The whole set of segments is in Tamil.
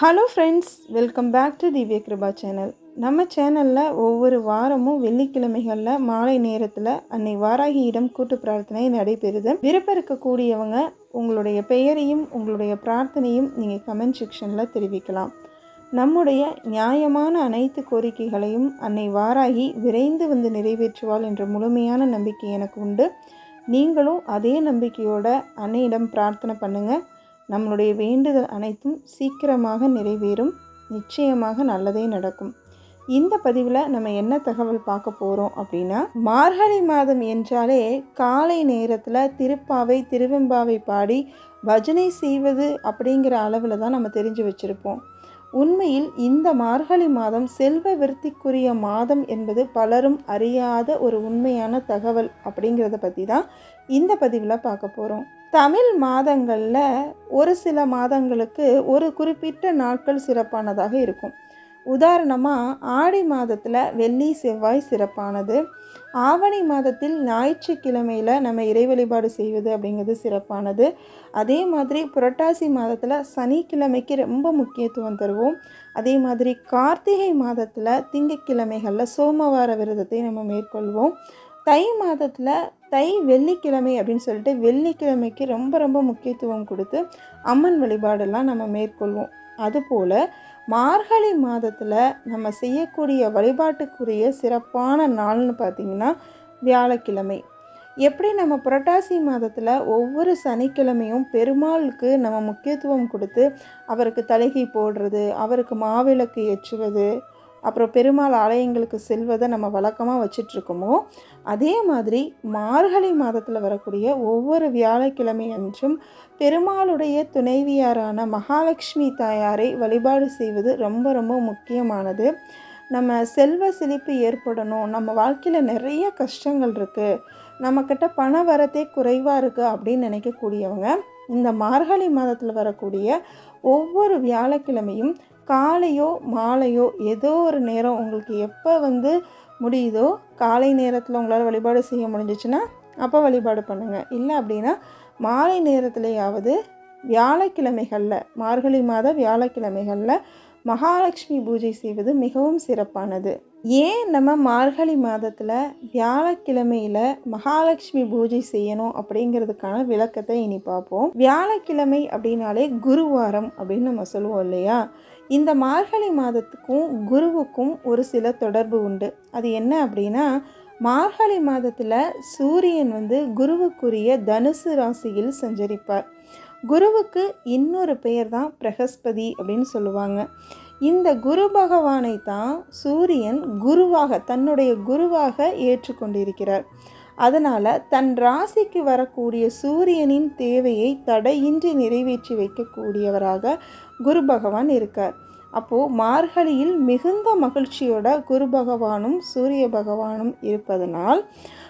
Hello friends welcome back to Divya Kiruba channel நம்ம சேனலில் ஒவ்வொரு வாரமும் வெள்ளிக்கிழமைகளில் மாலை நேரத்தில் அன்னை வாராகியிடம் கூட்டு பிரார்த்தனை நடைபெறுது. விருப்பம் இருக்கக்கூடியவங்க உங்களுடைய பெயரையும் உங்களுடைய பிரார்த்தனையும் நீங்கள் கமெண்ட் செக்ஷனில் தெரிவிக்கலாம். நம்முடைய நியாயமான அனைத்து கோரிக்கைகளையும் அன்னை வாராகி விரைந்து வந்து நிறைவேற்றுவாள் என்ற முழுமையான நம்பிக்கை எனக்கு உண்டு. நீங்களும் அதே நம்பிக்கையோட அன்னையிடம் பிரார்த்தனை பண்ணுங்கள் நம்மளுடைய வேண்டுதல் அனைத்தும் சீக்கிரமாக நிறைவேறும் நிச்சயமாக நல்லதே நடக்கும். இந்த பதிவில் நம்ம என்ன தகவல் பார்க்க போகிறோம் அப்படின்னா மார்கழி மாதம் என்றாலே காலை நேரத்தில் திருப்பாவை திருவெம்பாவை பாடி பஜனை செய்வது அப்படிங்கிற அளவில் தான் நம்ம தெரிஞ்சு வச்சுருப்போம். உண்மையில் இந்த மார்கழி மாதம் செல்வ விருத்திக்குரிய மாதம் என்பது பலரும் அறியாத ஒரு உண்மையான தகவல் அப்படிங்கிறத பற்றி தான் இந்த பதிவில் பார்க்க போகிறோம் தமிழ் மாதங்களில் ஒரு சில மாதங்களுக்கு ஒரு குறிப்பிட்ட நாட்கள் சிறப்பானதாக இருக்கும். உதாரணமாக ஆடி மாதத்தில் வெள்ளி செவ்வாய் சிறப்பானது. ஆவணி மாதத்தில் ஞாயிற்றுக்கிழமையில் நம்ம இறை வழிபாடு செய்வது அப்படிங்கிறது சிறப்பானது. அதே மாதிரி புரட்டாசி மாதத்தில் சனிக்கிழமைக்கு ரொம்ப முக்கியத்துவம் தருவோம். அதே மாதிரி கார்த்திகை மாதத்தில் திங்கக்கிழமைகளில் சோமவார விரதத்தை நம்ம மேற்கொள்வோம். தை மாதத்தில் தை வெள்ளிக்கிழமை அப்படின்னு சொல்லிட்டு வெள்ளிக்கிழமைக்கு ரொம்ப ரொம்ப முக்கியத்துவம் கொடுத்து அம்மன் வழிபாடெல்லாம் நம்ம மேற்கொள்வோம். அதுபோல் மார்கழி மாதத்தில் நம்ம செய்யக்கூடிய வழிபாட்டுக்குரிய சிறப்பான நாள்னு பார்த்திங்கன்னா வியாழக்கிழமை. எப்படி நம்ம புரட்டாசி மாதத்தில் ஒவ்வொரு சனிக்கிழமையும் பெருமாளுக்கு நம்ம முக்கியத்துவம் கொடுத்து அவருக்கு தலைகை போடுறது அவருக்கு மாவிளக்கு ஏற்றுவது அப்புறம் பெருமாள் ஆலயங்களுக்கு செல்வதை நம்ம வழக்கமாக வச்சிட்ருக்கோமோ அதே மாதிரி மார்கழி மாதத்தில் வரக்கூடிய ஒவ்வொரு வியாழக்கிழமை அன்றும் பெருமாளுடைய துணைவியாரான மகாலட்சுமி தாயாரை வழிபாடு செய்வது ரொம்ப ரொம்ப முக்கியமானது. நம்ம செல்வ செழிப்பு ஏற்படணும் நம்ம வாழ்க்கையில் நிறைய கஷ்டங்கள் இருக்குது நம்மக்கிட்ட பண வரத்தே குறைவாக இருக்குது அப்படின்னு நினைக்கக்கூடியவங்க இந்த மார்கழி மாதத்தில் வரக்கூடிய ஒவ்வொரு வியாழக்கிழமையும் காலையோ மாலையோ ஏதோ ஒரு நேரம் உங்களுக்கு எப்போ வந்து முடியுதோ காலை நேரத்தில் உங்களால் வழிபாடு செய்ய முடிஞ்சிச்சுன்னா அப்போ வழிபாடு பண்ணுங்கள் இல்லை அப்படின்னா மாலை நேரத்துலேயாவது வியாழக்கிழமைகளில் மார்கழி மாத வியாழக்கிழமைகளில் மகாலட்சுமி பூஜை செய்வது மிகவும் சிறப்பானது. ஏன் நம்ம மார்கழி மாதத்தில் வியாழக்கிழமையில் மகாலட்சுமி பூஜை செய்யணும் அப்படிங்கிறதுக்கான விளக்கத்தை இனி பார்ப்போம். வியாழக்கிழமை அப்படின்னாலே குருவாரம் அப்படின்னு நம்ம சொல்லுவோம் இல்லையா? இந்த மார்கழி மாதத்துக்கும் குருவுக்கும் ஒரு சில தொடர்பு உண்டு. அது என்ன அப்படின்னா மார்கழி மாதத்தில் சூரியன் வந்து குருவுக்குரிய தனுசு ராசியில் சஞ்சரிப்பார். குருவுக்கு இன்னொரு பெயர் தான் பிரகஸ்பதி அப்படின்னு சொல்லுவாங்க. இந்த குரு பகவானை தான் சூரியன் குருவாக தன்னுடைய குருவாக ஏற்றுக்கொண்டிருக்கிறார். அதனால் தன் ராசிக்கு வரக்கூடிய சூரியனின் தேவையை தடையின்றி நிறைவேற்றி வைக்கக்கூடியவராக குரு பகவான் இருக்கார். அப்போது மார்கழியில் மிகுந்த மகிழ்ச்சியோட குரு பகவானும் சூரிய பகவானும் இருப்பதனால்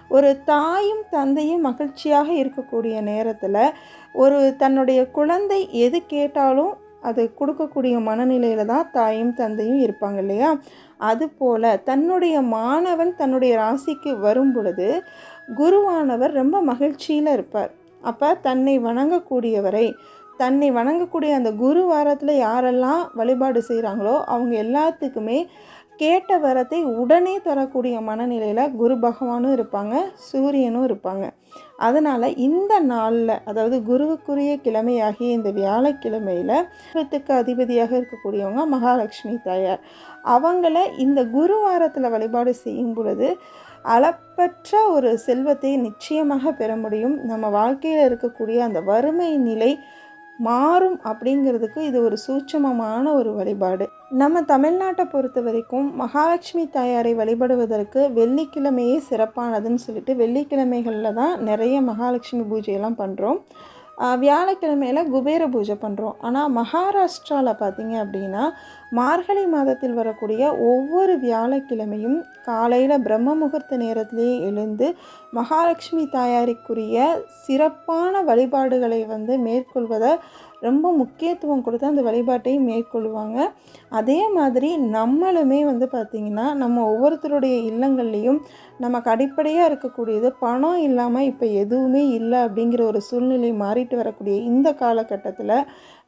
ஒரு தாயும் தந்தையும் மகிழ்ச்சியாக இருக்கக்கூடிய நேரத்தில் ஒரு தன்னுடைய குழந்தை எது கேட்டாலும் அது கொடுக்கக்கூடிய மனநிலையில் தான் தாயும் தந்தையும் இருப்பாங்க இல்லையா? அதுபோல் தன்னுடைய மாணவன் தன்னுடைய ராசிக்கு வரும் பொழுது குருவானவர் ரொம்ப மகிழ்ச்சியில் இருப்பார். அப்போ தன்னை வணங்கக்கூடியவரை தன்னை வணங்கக்கூடிய அந்த குரு வாரத்தில் யாரெல்லாம் வழிபாடு செய்கிறாங்களோ அவங்க எல்லாத்துக்குமே கேட்ட வரத்தை உடனே தரக்கூடிய மனநிலையில் குரு பகவானும் இருப்பாங்க சூரியனும் இருப்பாங்க. அதனால் இந்த நாளில் அதாவது குருவுக்குரிய கிழமையாகிய இந்த வியாழக்கிழமையில் குருத்துக்கு அதிபதியாக இருக்கக்கூடியவங்க மகாலட்சுமி தாயார். அவங்கள இந்த குரு வாரத்தில் வழிபாடு செய்யும் பொழுது அளப்பற்ற ஒரு செல்வத்தை நிச்சயமாக பெற முடியும். நம்ம வாழ்க்கையில் இருக்கக்கூடிய அந்த வறுமை நிலை மாறும் அப்படிங்கிறதுக்கு இது ஒரு சூட்சமமான ஒரு வழிபாடு. நம்ம தமிழ்நாட்டை பொறுத்த வரைக்கும் மகாலட்சுமி தாயாரை வழிபடுவதற்கு வெள்ளிக்கிழமையே சிறப்பானதுன்னு சொல்லிட்டு வெள்ளிக்கிழமைகளில் தான் நிறைய மகாலட்சுமி பூஜையெல்லாம் பண்ணுறோம் வியாழக்கிழமையில் குபேர பூஜை பண்ணுறோம் ஆனால் மகாராஷ்டிராவில் பார்த்தீங்க அப்படின்னா மார்கழி மாதத்தில் வரக்கூடிய ஒவ்வொரு வியாழக்கிழமையும் காலையில் பிரம்ம முகூர்த்த நேரத்திலேயே எழுந்து மகாலட்சுமி தாயாருக்குரிய சிறப்பான வழிபாடுகளை வந்து மேற்கொள்வதை ரொம்ப முக்கியத்துவம் கொடுத்து அந்த வழிபாட்டையும் மேற்கொள்வாங்க. அதே மாதிரி நம்மளுமே வந்து பார்த்திங்கன்னா நம்ம ஒவ்வொருத்தருடைய இல்லங்கள்லேயும் நமக்கு அடிப்படையாக இருக்கக்கூடியது பணம் இல்லாமல் இப்போ எதுவுமே இல்லை அப்படிங்கிற ஒரு சூழ்நிலை மாறிட்டு வரக்கூடிய இந்த காலகட்டத்தில்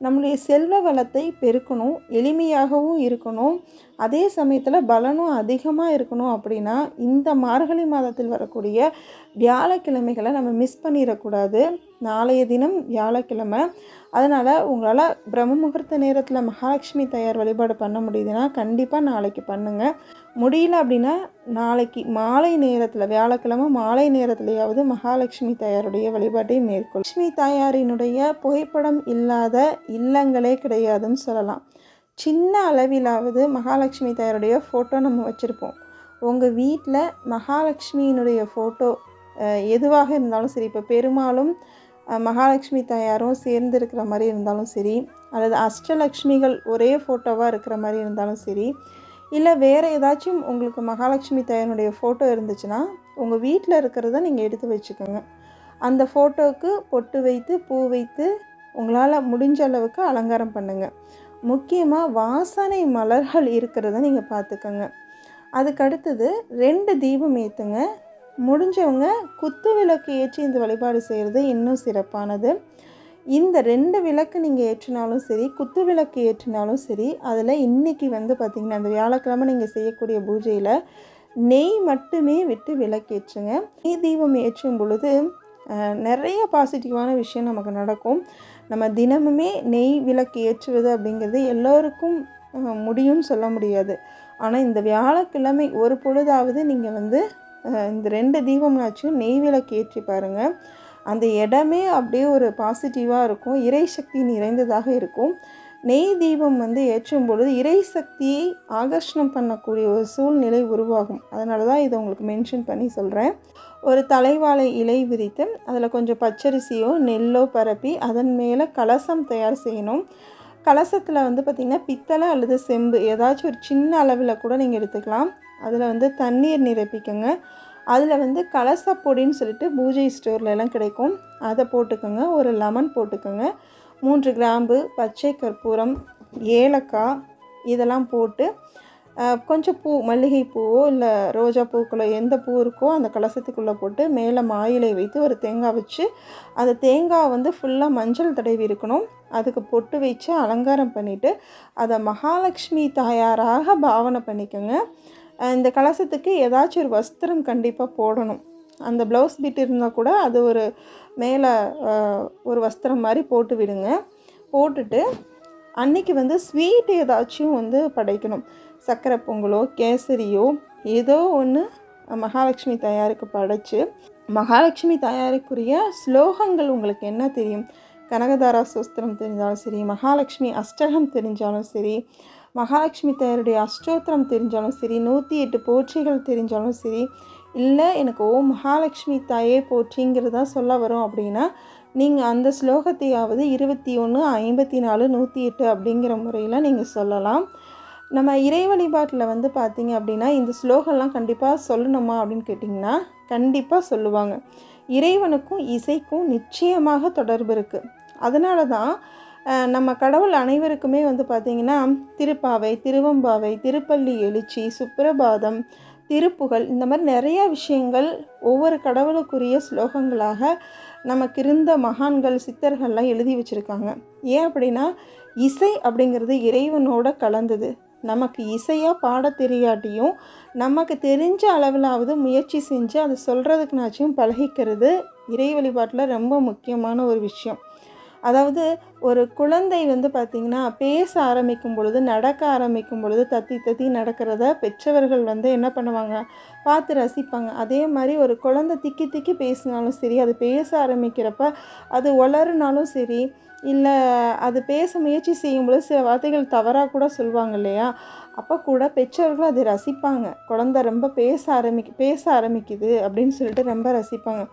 நம்மளுடைய செல்வ வளத்தை பெருக்கணும் எளிமையாகவும் இருக்கணும். அதே சமயத்தில் பலனும் அதிகமாக இருக்கணும் அப்படின்னா இந்த மார்கழி மாதத்தில் வரக்கூடிய வியாழக்கிழமைகளை நம்ம மிஸ் பண்ணிடக்கூடாது. நாளைய தினம் வியாழக்கிழமை. அதனால் உங்களால் பிரம்ம முகூர்த்த நேரத்தில் மகாலட்சுமி தயார் வழிபாடு பண்ண முடியுதுன்னா கண்டிப்பாக நாளைக்கு பண்ணுங்கள் முடியல அப்படின்னா நாளைக்கு மாலை நேரத்தில் வியாழக்கிழமை மாலை நேரத்துலையாவது மகாலட்சுமி தாயாருடைய வழிபாட்டை மேற்கொள். லட்சுமி தாயாரினுடைய புகைப்படம் இல்லாத இல்லங்களே கிடையாதுன்னு சொல்லலாம். சின்ன அளவிலாவது மகாலட்சுமி தாயாருடைய ஃபோட்டோ நம்ம வச்சுருப்போம். உங்கள் வீட்டில் மகாலட்சுமியினுடைய ஃபோட்டோ எதுவாக இருந்தாலும் சரி இப்போ பெருமாளும் மகாலட்சுமி தாயாரும் சேர்ந்து இருக்கிற மாதிரி இருந்தாலும் சரி அல்லது அஷ்டலக்ஷ்மிகள் ஒரே ஃபோட்டோவாக இருக்கிற மாதிரி இருந்தாலும் சரி இல்லை வேறு ஏதாச்சும் உங்களுக்கு மகாலட்சுமி தாயாருடைய ஃபோட்டோ இருந்துச்சுன்னா உங்கள் வீட்டில் இருக்கிறத நீங்கள் எடுத்து வச்சுக்கோங்க. அந்த ஃபோட்டோவுக்கு பொட்டு வைத்து பூ வைத்து உங்களால் முடிஞ்ச அளவுக்கு அலங்காரம் பண்ணுங்கள் முக்கியமாக வாசனை மலர்கள் இருக்கிறத நீங்கள் பார்த்துக்கோங்க. அதுக்கு அடுத்தது ரெண்டு தீபம் ஏற்றுங்க முடிஞ்சவங்க குத்து விளக்கு ஏற்றி இந்த வழிபாடு செய்கிறது இன்னும் சிறப்பானது. இந்த ரெண்டு விளக்கு நீங்கள் ஏற்றினாலும் சரி குத்து விளக்கு ஏற்றினாலும் சரி அதில் இன்றைக்கி வந்து பார்த்திங்கன்னா அந்த வியாழக்கிழமை நீங்கள் செய்யக்கூடிய பூஜையில் நெய் மட்டுமே விட்டு விளக்கேற்றுங்க நெய் தீபம் ஏற்றும் பொழுது நிறைய பாசிட்டிவான விஷயம் நமக்கு நடக்கும். நம்ம தினமுமே நெய் விளக்கு ஏற்றுவது அப்படிங்கிறது எல்லோருக்கும் முடியும்னு சொல்ல முடியாது. ஆனால் இந்த வியாழக்கிழமை ஒரு பொழுதாவது நீங்கள் வந்து இந்த ரெண்டு தீபம்னாச்சும் நெய் விளக்கு ஏற்றி பாருங்கள் அந்த இடமே அப்படியே ஒரு பாசிட்டிவாக இருக்கும். இறை சக்தி நிறைந்ததாக இருக்கும். நெய் தீபம் வந்து ஏற்றும் பொழுது இறை சக்தியை ஆகர்ஷணம் பண்ணக்கூடிய ஒரு சூழ்நிலை உருவாகும். அதனால தான் இதை உங்களுக்கு மென்ஷன் பண்ணி சொல்கிறேன் ஒரு தலைவாழை இலை விரித்து அதில் கொஞ்சம் பச்சரிசியோ நெல்லோ பரப்பி அதன் மேலே கலசம் தயார் செய்யணும். கலசத்தில் வந்து பார்த்திங்கன்னா பித்தளை அல்லது செம்பு ஏதாச்சும் ஒரு சின்ன அளவில் கூட நீங்கள் எடுத்துக்கலாம். அதில் வந்து தண்ணீர் நிரப்பிக்கோங்க. அதில் வந்து கலச பொடின்னு சொல்லிட்டு பூஜை ஸ்டோர்லலாம் கிடைக்கும். அதை போட்டுக்கோங்க. ஒரு லெமன் போட்டுக்கோங்க. மூன்று கிராம்பு பச்சை கற்பூரம் ஏலக்காய் இதெல்லாம் போட்டு கொஞ்சம் பூ மல்லிகை பூவோ இல்லை ரோஜா பூக்களோ எந்த பூ இருக்கோ அந்த கலசத்துக்குள்ளே போட்டு மேலே மாயிலை வைத்து ஒரு தேங்காய் வச்சு அந்த தேங்காய் வந்து ஃபுல்லாக மஞ்சள் தடவி இருக்கணும். அதுக்கு பொட்டு வச்சு அலங்காரம் பண்ணிவிட்டு அதை மகாலட்சுமி தாயாராக பாவனை பண்ணிக்கோங்க. இந்த கலசத்துக்கு ஏதாச்சும் ஒரு வஸ்திரம் கண்டிப்பாக போடணும். அந்த ப்ளவுஸ் பிட் இருந்தால் கூட அது ஒரு மேலே ஒரு வஸ்திரம் மாதிரி போட்டு விடுங்க. போட்டுட்டு அன்றைக்கி வந்து ஸ்வீட் ஏதாச்சும் வந்து படைக்கணும். சர்க்கரை பொங்கலோ கேசரியோ ஏதோ ஒன்று மகாலட்சுமி தயாருக்கு படைச்சு மகாலட்சுமி தயாருக்குரிய ஸ்லோகங்கள் உங்களுக்கு என்ன தெரியும்? கனகதாரா சோஸ்திரம் தெரிஞ்சாலும் சரி மகாலட்சுமி அஷ்டகம் தெரிஞ்சாலும் சரி மகாலட்சுமி தேவருடைய அஷ்டோத்திரம் தெரிஞ்சாலும் சரி நூற்றி எட்டு போற்றிகள் தெரிஞ்சாலும் சரி இல்லை எனக்கு ஓ மகாலட்சுமி தாயே போற்றிங்கிறதா சொல்ல வரும் அப்படின்னா நீங்கள் அந்த ஸ்லோகத்தையாவது இருபத்தி ஒன்று ஐம்பத்தி நாலு நூற்றி எட்டு அப்படிங்கிற முறையில் நீங்கள் சொல்லலாம். நம்ம இறை வழிபாட்டில் வந்து பார்த்தீங்க அப்படின்னா இந்த ஸ்லோகம்லாம் கண்டிப்பாக சொல்லணுமா அப்படின்னு கேட்டிங்கன்னா கண்டிப்பாக சொல்லுவாங்க. இறைவனுக்கும் இசைக்கும் நிச்சயமாக தொடர்பு இருக்குது அதனால தான் நம்ம கடவுள் அனைவருக்குமே வந்து பார்த்திங்கன்னா திருப்பாவை திருவம்பாவை திருப்பள்ளி எழுச்சி சுப்பிரபாதம் திருப்புகழ் இந்த மாதிரி நிறையா விஷயங்கள் ஒவ்வொரு கடவுளுக்குரிய ஸ்லோகங்களாக நமக்கு இருந்த மகான்கள் சித்தர்கள்லாம் எழுதி வச்சுருக்காங்க. ஏன் அப்படின்னா இசை அப்படிங்கிறது இறைவனோட கலந்தது. நமக்கு இசையாக பாட தெரியாட்டியும் நமக்கு தெரிஞ்ச அளவிலாவது முயற்சி செஞ்சு அதை சொல்கிறதுக்குனாச்சும் பழகிக்கிறது இறை வழிபாட்டில் ரொம்ப முக்கியமான ஒரு விஷயம். அதாவது ஒரு குழந்தை வந்து பார்த்திங்கன்னா பேச ஆரம்பிக்கும் பொழுது நடக்க ஆரம்பிக்கும் பொழுது தத்தி தத்தி நடக்கிறத பெற்றவர்கள் வந்து என்ன பண்ணுவாங்க? பார்த்து ரசிப்பாங்க. அதே மாதிரி ஒரு குழந்தை திக்கி திக்கி பேசினாலும் சரி அது பேச ஆரம்பிக்கிறப்ப அது வளருனாலும் சரி இல்லை அது பேச முயற்சி செய்யும்பொழுது சில வார்த்தைகள் தவறாக கூட சொல்லுவாங்க இல்லையா? அப்போ கூட பெற்றோர்கள் அதை ரசிப்பாங்க. குழந்த ரொம்ப பேச ஆரம்பிக்க பேச ஆரம்பிக்குது அப்படின்னு சொல்லிட்டு ரொம்ப ரசிப்பாங்க.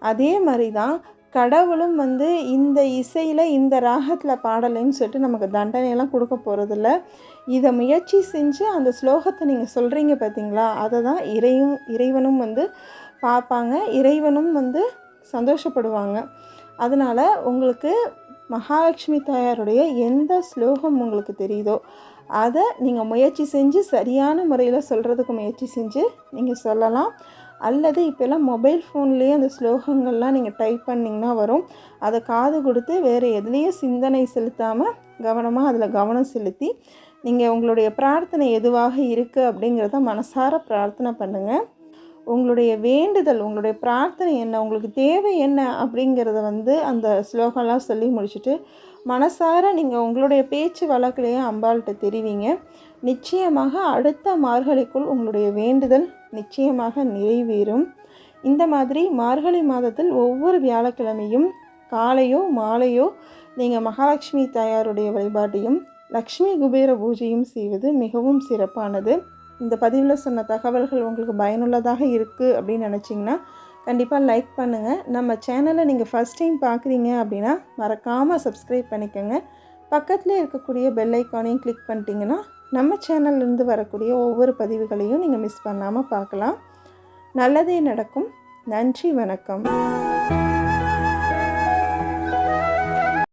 அதே மாதிரி தான் கடவுளும் வந்து இந்த இசையில் இந்த ராகத்தில் பாடலைன்னு சொல்லிட்டு நமக்கு தண்டனையெல்லாம் கொடுக்க போகிறதில்ல இதை முயற்சி செஞ்சு அந்த ஸ்லோகத்தை நீங்கள் சொல்கிறீங்க பார்த்தீங்களா அதை தான் இறையும் இறைவனும் வந்து பார்ப்பாங்க. இறைவனும் வந்து சந்தோஷப்படுவாங்க. அதனால் உங்களுக்கு மகாலட்சுமி தாயாருடைய எந்த ஸ்லோகம் உங்களுக்கு தெரியுதோ அதை நீங்கள் முயற்சி செஞ்சு சரியான முறையில் சொல்கிறதுக்கு முயற்சி செஞ்சு நீங்கள் சொல்லலாம். அல்லது இப்போல்லாம் மொபைல் ஃபோன்லேயே அந்த ஸ்லோகங்கள்லாம் நீங்கள் டைப் பண்ணிங்கன்னா வரும். அதை காது கொடுத்து வேறு எதுலேயும் சிந்தனை செலுத்தாமல் கவனமாக அதில் கவனம் செலுத்தி நீங்கள் உங்களுடைய பிரார்த்தனை எதுவாக இருக்குது அப்படிங்கிறத மனசார பிரார்த்தனை பண்ணுங்கள். உங்களுடைய வேண்டுதல் உங்களுடைய பிரார்த்தனை என்ன உங்களுக்கு தேவை என்ன அப்படிங்கிறத வந்து அந்த ஸ்லோகம்லாம் சொல்லி முடிச்சுட்டு மனசார நீங்கள் உங்களுடைய பேச்சு வழக்கிலேயே அம்பாள்கிட்ட தெரிவிங்க. நிச்சயமாக அடுத்த மார்கழிக்குள் உங்களுடைய வேண்டுதல் நிச்சயமாக நிறைவேறும். இந்த மாதிரி மார்கழி மாதத்தில் ஒவ்வொரு வியாழக்கிழமையும் காலையோ மாலையோ நீங்கள் மகாலட்சுமி தாயாருடைய வழிபாட்டையும் லக்ஷ்மி குபேர பூஜையும் செய்வது மிகவும் சிறப்பானது. இந்த பதிவில் சொன்ன தகவல்கள் உங்களுக்கு பயனுள்ளதாக இருக்குது அப்படின்னு நினச்சிங்கன்னா கண்டிப்பாக லைக் பண்ணுங்கள் நம்ம சேனலை நீங்கள் ஃபஸ்ட் டைம் பார்க்குறீங்க அப்படின்னா மறக்காமல் சப்ஸ்கிரைப் பண்ணிக்கோங்க. பக்கத்தில் இருக்கக்கூடிய பெல் ஐக்கானையும் கிளிக் பண்ணிட்டீங்கன்னா நம்ம சேனல்லேருந்து வரக்கூடிய ஒவ்வொரு பதிவுகளையும் நீங்கள் மிஸ் பண்ணாமல் பார்க்கலாம். நல்லதே நடக்கும். நன்றி வணக்கம்.